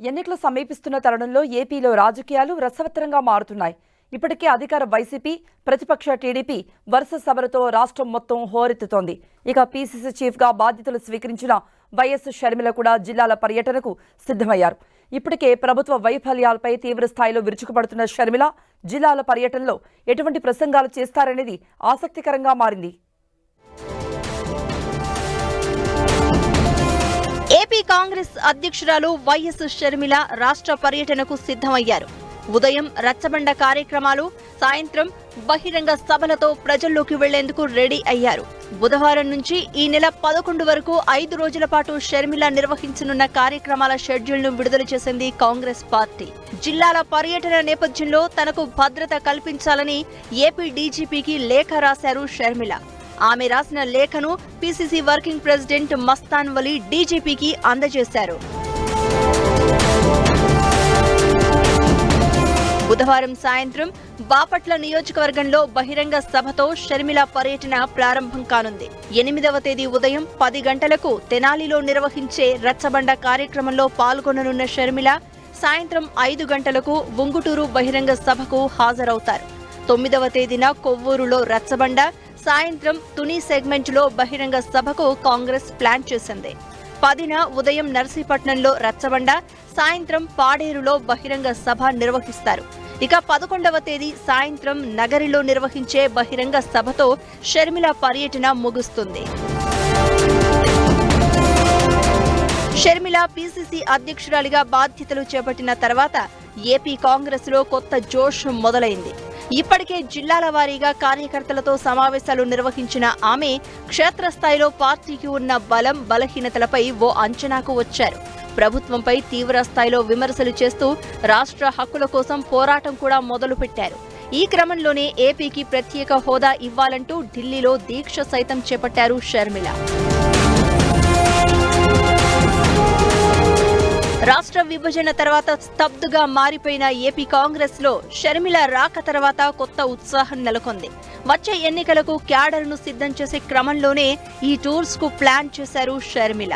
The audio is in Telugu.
ఎన్నికలు సమీపిస్తున్న తరుణంలో ఏపీలో రాజకీయాలు రసవత్తరంగా మారుతున్నాయి. ఇప్పటికే అధికార వైసీపీ ప్రతిపక్ష టీడీపీ వరుస సభలతో రాష్ట్రం మొత్తం హోరెత్తుతోంది. ఇక పీసీసీ చీఫ్గా బాధ్యతలు స్వీకరించిన వైఎస్ షర్మిల కూడా జిల్లాల పర్యటనకు సిద్ధమయ్యారు. ఇప్పటికే ప్రభుత్వ వైఫల్యాలపై తీవ్ర స్థాయిలో విరుచుకుపడుతున్న షర్మిల జిల్లాల పర్యటనలో ఎటువంటి ప్రసంగాలు చేస్తారనేది ఆసక్తికరంగా మారింది. ఏపీ కాంగ్రెస్ అధ్యక్షురాలు వైఎస్ షర్మిల రాష్ట్ర పర్యటనకు సిద్ధమయ్యారు. ఉదయం రచ్చబండ కార్యక్రమాలు సాయంత్రం బహిరంగ సభలతో ప్రజల్లోకి వెళ్ళేందుకు రెడీ అయ్యారు. బుధవారం నుంచి ఈ నెల పదకొండు వరకు ఐదు రోజుల పాటు షర్మిల నిర్వహించనున్న కార్యక్రమాల షెడ్యూల్ను విడుదల చేసింది కాంగ్రెస్ పార్టీ. జిల్లాల పర్యటన నేపథ్యంలో తనకు భద్రత కల్పించాలని ఏపీ డీజీపీకి లేఖ రాశారు షర్మిల. ఆమె రాసిన లేఖను PCC working president Mastan Vali డీజీపీకి అందజేశారు. బుధవారం సాయంత్రం బాపట్ల నియోజకవర్గంలో బహిరంగ సభతో షర్మిల పర్యటన ప్రారంభం కానుంది. ఎనిమిదవ తేదీ ఉదయం పది గంటలకు తెనాలిలో నిర్వహించే రచ్చబండ కార్యక్రమంలో పాల్గొననున్న షర్మిల సాయంత్రం ఐదు గంటలకు ఉంగుటూరు బహిరంగ సభకు హాజరవుతారు. తొమ్మిదవ తేదీన కొవ్వూరులో రచ్చబండ సాయంత్రం తుని సెగ్మెంట్లో బహిరంగ సభకు కాంగ్రెస్ ప్లాన్ చేసింది. పదిన ఉదయం నర్సీపట్నంలో రచ్చబండ సాయంత్రం పాడేరులో బహిరంగ సభ నిర్వహిస్తారు. ఇక పదకొండవ తేదీ సాయంత్రం నగరిలో నిర్వహించే బహిరంగ సభతో షర్మిల పర్యటన ముగుస్తుంది. షర్మిల పీసీసీ అధ్యక్షురాలిగా బాధ్యతలు చేపట్టిన తర్వాత ఏపీ కాంగ్రెస్లో కొత్త జోష్ మొదలైంది. ఇప్పటికే జిల్లాల వారీగా కార్యకర్తలతో సమావేశాలు నిర్వహించిన ఆమె క్షేత్రస్థాయిలో పార్టీకి ఉన్న బలం బలహీనతలపై ఓ అంచనాకు వచ్చారు. ప్రభుత్వంపై తీవ్ర స్థాయిలో విమర్శలు చేస్తూ రాష్ట్ర హక్కుల కోసం పోరాటం కూడా మొదలుపెట్టారు. ఈ క్రమంలోనే ఏపీకి ప్రత్యేక హోదా ఇవ్వాలంటూ ఢిల్లీలో దీక్ష సైతం చేపట్టారు షర్మిల. విభజన తర్వాత స్తబ్దుగా మారిపోయిన ఏపీ కాంగ్రెస్లో షర్మిల రాక తర్వాత కొత్త ఉత్సాహం నెలకొంది. వచ్చే ఎన్నికలకు క్యాడర్ను సిద్ధం చేసే క్రమంలోనే ఈ టూర్స్కు ప్లాన్ చేశారు షర్మిల.